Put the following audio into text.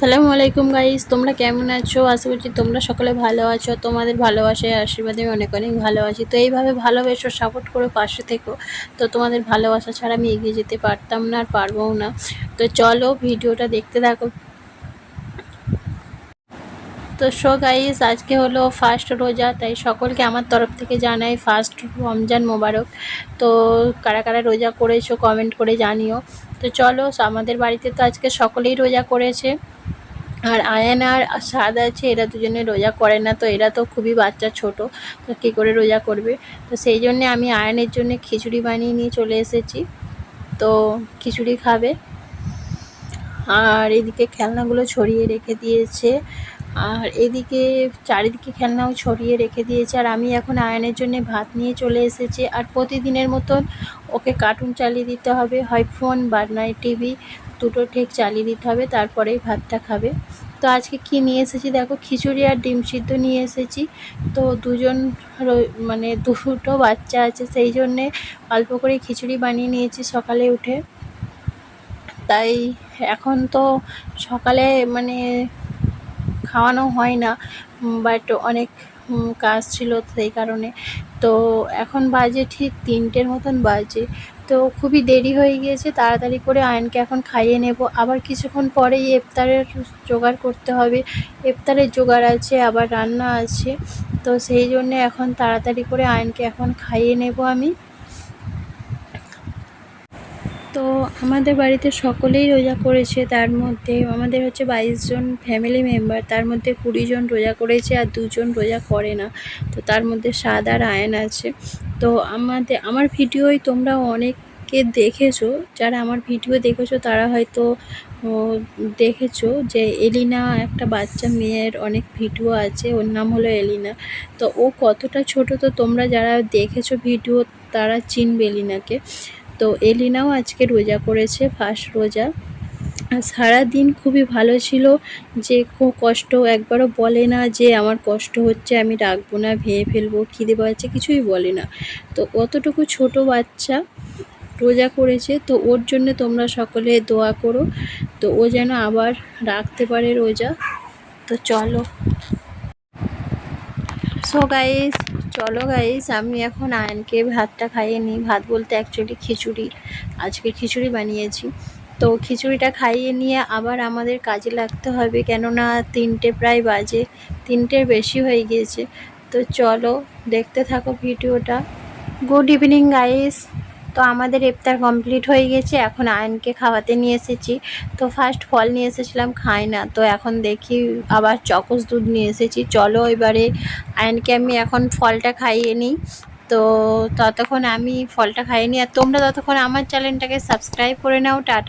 আসসালামু আলাইকুম গাইস তোমরা কেমন আছো? আশা করছি তোমরা সকলে ভালো আছো। তোমাদের ভালোবাসায় আশীর্বাদে আমি অনেক অনেক ভালো আছি। তো এইভাবে ভালোবেসো সাপোর্ট করে পাশে থেকো। তো তোমাদের ভালোবাসা ছাড়া আমি এগিয়ে যেতে পারতাম না আর পারবও না। তো চলো ভিডিওটা দেখতে থাকো। তো শো গাইস আজকে হলো ফার্স্ট রোজা, তাই সকলকে আমার তরফ থেকে জানাই ফার্স্ট রমজান মোবারক। তো কারা কারা রোজা করেছ কমেন্ট করে জানিও। তো চলো, আমাদের বাড়িতে তো আজকে সকলেই রোজা করেছে। আর আয়ান আর সাদ আছে, এরা দুজনে রোজা করে না, তো এরা তো খুবই বাচ্চা ছোট, তো কী করে রোজা করবে? তো সেই জন্যে আমি আয়নের জন্য খিচুড়ি বানিয়ে নিয়ে চলে এসেছি। তো খিচুড়ি খাবে। আর এদিকে খেলনাগুলো ছড়িয়ে রেখে দিয়েছে। আর এদিকে চারিদিকে খেলনাও ছড়িয়ে রেখে দিয়েছে। আর আমি এখন আয়নের জন্য ভাত নিয়ে চলে এসেছি। আর প্রতিদিনের মতন ওকে কার্টুন চালিয়ে দিতে হবে। হয় ফোন বা নয় টিভি, দুটো ঠিক চালিয়ে দিতে হবে। তারপরেই ভাতটা খাবে। তো আজকে কি নিয়ে এসেছি? দেখো খিচুড়ি আর ডিম সিদ্ধ নিয়ে এসেছি। তো দুজন মানে দুটো বাচ্চা আছে, সেই জন্যে অল্প করে খিচুড়ি বানিয়ে নিয়েছি সকালে উঠে। তাই এখন তো সকালে মানে খাওয়ানো হয় না বাট অনেক কাজ ছিল সেই কারণে। তো এখন বাজে ঠিক তিনটের মতন বাজে। তো খুবই দেরি হয়ে গিয়েছে, তাড়াতাড়ি করে আয়নকে এখন খাইয়ে নেব। আবার কিছুক্ষণ পরেই ইফতারের জোগাড় করতে হবে। ইফতারের জোগাড় আছে, আবার রান্না আছে। তো সেই জন্যে এখন তাড়াতাড়ি করে আয়নকে এখন খাইয়ে নেব আমি। তো আমাদের বাড়িতে সকলেই রোজা করেছে, তার মধ্যে আমাদের হচ্ছে বাইশ জন ফ্যামিলি মেম্বার তার মধ্যে কুড়ি জন রোজা করেছে আর দুজন রোজা করে না। তো তার মধ্যে সাদ আর আয়ন আছে। তো আমাদের, আমার ভিডিওই তোমরা অনেকে দেখেছ, যারা আমার ভিডিও দেখেছ তারা হয়তো দেখেছ যে এলিনা একটা বাচ্চা মেয়ের অনেক ভিডিও আছে, ওর নাম হলো এলিনা। তো ও কতটা ছোট তো তোমরা যারা দেখেছ ভিডিও তারা চিনবে এলিনাকে। তো এলিনাও আজকে রোজা করেছে ফার্স্ট রোজা। আর সারাদিন খুবই ভালো ছিল যে কষ্ট একবারও বলে না যে আমার কষ্ট হচ্ছে, আমি রাখব না, ভেঙে ফেলব, খিদে পাচ্ছে, কিছুই বলে না। তো অতটুকু ছোট বাচ্চা রোজা করেছে, তো ওর জন্য তোমরা সকলে দোয়া করো। তো ও যেন আবার রাখতে পারে রোজা। তো চলো। সো গাইস চলো গাইস আমি এখন আয়নকে ভাতটা খাইয়ে নিই। ভাত বলতে অ্যাকচুয়ালি খিচুড়ি। আজকে খিচুড়ি বানিয়েছি। তো খিচুড়িটা খাইয়ে নিয়ে আবার আমাদের কাজে লাগতে হবে, কেননা তিনটে প্রায় বাজে, তিনটের বেশি হয়ে গিয়েছে। তো চলো, দেখতে থাকো ভিডিওটা। গুড ইভিনিং গাইস তো আমাদের ইফতার কমপ্লিট হয়ে গেছে, এখন আয়নকে খাওয়াতে নিয়ে এসেছি। তো ফার্স্ট ফল নিয়ে এসেছিলাম, খাই না। তো এখন দেখি আবার চকস দুধ নিয়ে এসেছি। চলো এবারে আয়নকে আমি এখন ফলটা খাইয়ে নিই। তো ততক্ষণ আমি ফলটা খাইয়ে নিই। আর তোমরা ততক্ষণ আমার চ্যানেলটাকে সাবস্ক্রাইব করে নাও। টাটা।